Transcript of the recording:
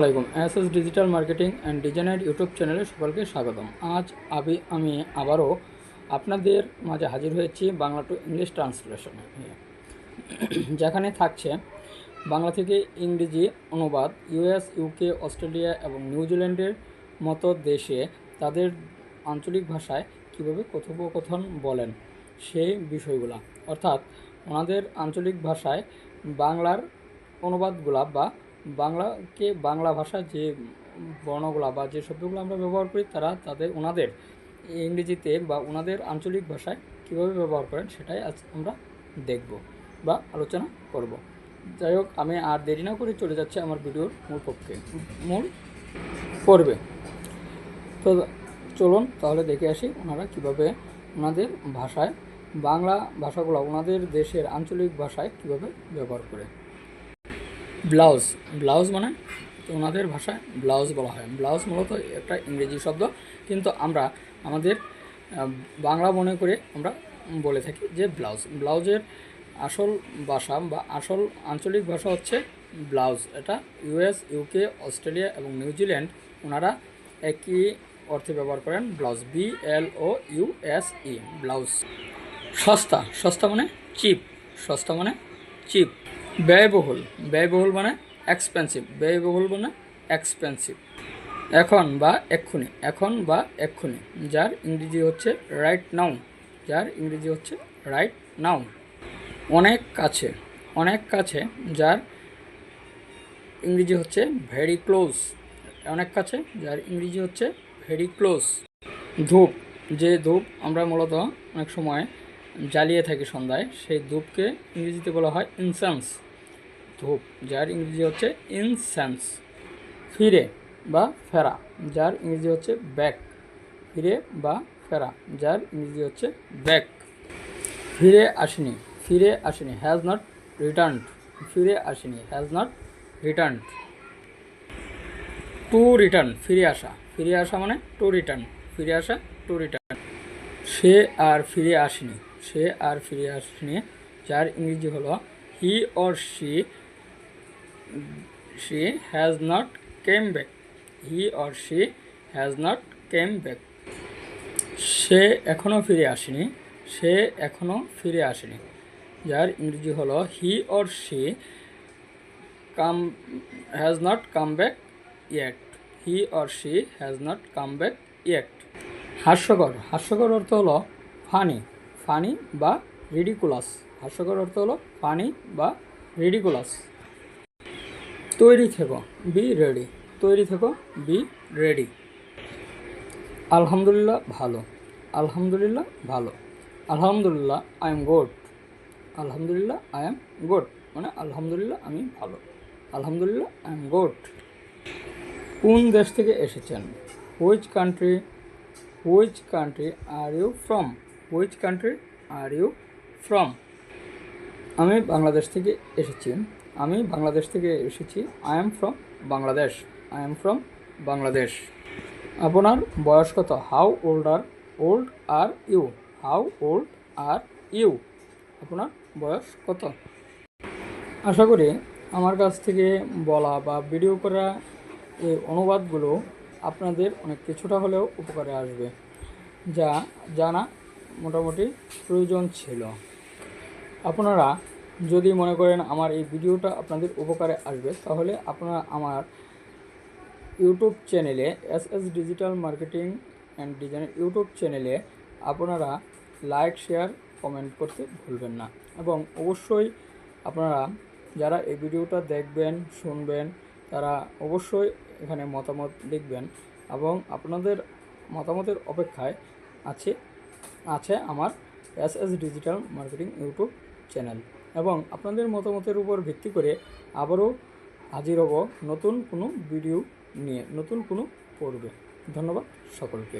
আলাইকুম। S S digital marketing and ডিজাইনের YouTube চ্যানেলে সকলকে স্বাগতম। আজ আমি আমি আবারও আপনাদের মাঝে হাজির হয়েছি বাংলা টু ইংলিশ ট্রান্সলেশনে যেখানে থাকছে বাংলা থেকে ইংরেজি অনুবাদ ইউএস ইউকে অস্ট্রেলিয়া এবং নিউজিল্যান্ডের মতো দেশে তাদের আঞ্চলিক ভাষায় কীভাবে কথোপকথন বলেন সেই বিষয়গুলো। অর্থাৎ ওনাদের আঞ্চলিক ভাষায় বাংলার অনুবাদগুলা বা বাংলাকে বাংলা ভাষায় যে বর্ণগুলা বা যে শব্দগুলো আমরা ব্যবহার করি, তারা তাদের, ওনাদের ইংরেজিতে বা ওনাদের আঞ্চলিক ভাষায় কীভাবে ব্যবহার করেন সেটাই আজ আমরা দেখব বা আলোচনা করব। যাই হোক, আমি আর দেরি না করে চলে যাচ্ছি আমার ভিডিওর মূল পক্ষে, মূল পর্বে। তো চলুন তাহলে দেখে আসি ওনারা কীভাবে ওনাদের ভাষায় বাংলা ভাষাগুলো, ওনাদের দেশের আঞ্চলিক ভাষায় কীভাবে ব্যবহার করে। ব্লাউজ ব্লাউজ মানে ওনাদের ভাষায় ব্লাউজ বলা হয়। ব্লাউজ মূলত একটা ইংরেজি শব্দ, কিন্তু আমরা আমাদের বাংলা মনে করে আমরা বলে থাকি যে ব্লাউজ। ব্লাউজের আসল ভাষা বা আসল আঞ্চলিক ভাষা হচ্ছে ব্লাউজ। এটা ইউএস ইউকে অস্ট্রেলিয়া এবং নিউজিল্যান্ড ওনারা একই অর্থে ব্যবহার করেন blouse. B L O U S E, blouse. সস্তা সস্তা মানে চিপ, সস্তা মানে চিপ। ব্যয়বহুল। ব্যয়বহুল মানে এক্সপেন্সিভ ব্যয়বহুল মানে এক্সপেন্সিভ এখন বা এক্ষুনি। এখন বা এক্ষুনি। যার ইংরেজি হচ্ছে রাইট নাও যার ইংরেজি হচ্ছে রাইট নাও অনেক কাছে। অনেক কাছে যার ইংরেজি হচ্ছে ভেরি ক্লোজ অনেক কাছে যার ইংরেজি হচ্ছে ভেরি ক্লোজ ধূপ। যে ধূপ আমরা মূলত অনেক সময় জ্বালিয়ে থাকি সন্ধ্যায়, সেই ধূপকে ইংরেজিতে বলা হয় ইনসেন্স ধূপ যার ইংরেজি হচ্ছে ইনসেন্স ফিরে বা ফেরা। যার ইংরেজি হচ্ছে ব্যাক ফিরে বা ফেরা। যার ইংরেজি হচ্ছে ব্যাক ফিরে আসেনি ফিরে আসেনি হ্যাজ নট রিটার্নড ফিরে আসেনি has not returned to return ফিরে আসা। ফিরে আসা মানে টু রিটার্ন ফিরে আসা টু রিটার্ন সে আর ফিরে আসেনি, সে আর ফিরে আসেনি। যার ইংরেজি হলো he or she she has not came back he or she has not came back সে এখনও ফিরে আসেনি। সে এখনও ফিরে আসেনি। যার ইংরেজি হলো he or she come has not come back yet he or she has not come back yet হাস্যকর। হাস্যকর অর্থ হলো ফানি ফানি বা রিডিকুলাস হাস্যকর অর্থ হলো ফানি বা রিডিকুলাস তৈরি থেকো বি রেডি তৈরি থেকো বি রেডি আলহামদুলিল্লাহ ভালো। আলহামদুলিল্লাহ ভালো। আলহামদুলিল্লাহ আই এম গুড আলহামদুলিল্লাহ আই এম গুড মানে আলহামদুলিল্লাহ, আমি ভালো। আলহামদুলিল্লাহ আই এম গুড কোন দেশ থেকে এসেছেন? Which country which country are you from which country are you from আমি বাংলাদেশ থেকে এসেছি। আমি বাংলাদেশ থেকে এসেছি। I am from Bangladesh I am from Bangladesh আপনার বয়স কত? How old are old are you how old are you আপনার বয়স কত? আশা করি আমার কাছ থেকে বলা বা ভিডিও করা এই অনুবাদগুলো আপনাদের অনেক কিছুটা হলেও উপকারে আসবে, যা জানা মোটামুটি প্রয়োজন ছিল। আপনারা যদি মনে করেন আমার এই ভিডিওটা আপনাদের উপকারে আসবে, তাহলে আপনারা আমার ইউটিউব চ্যানেলে, S S digital marketing and design YouTube চ্যানেলে আপনারা লাইক, শেয়ার, কমেন্ট করতে ভুলবেন না। এবং অবশ্যই আপনারা যারা এই ভিডিওটা দেখবেন, শুনবেন, তারা অবশ্যই এখানে মতামত লিখবেন এবং আপনাদের মতামতের অপেক্ষায় আছে আছে আমার S S digital marketing YouTube channel. এবং আপনাদের মতামতের উপর ভিত্তি করে আবারও হাজির হব নতুন কোনো ভিডিও নিয়ে, নতুন কোনো পর্বে। ধন্যবাদ সকলকে।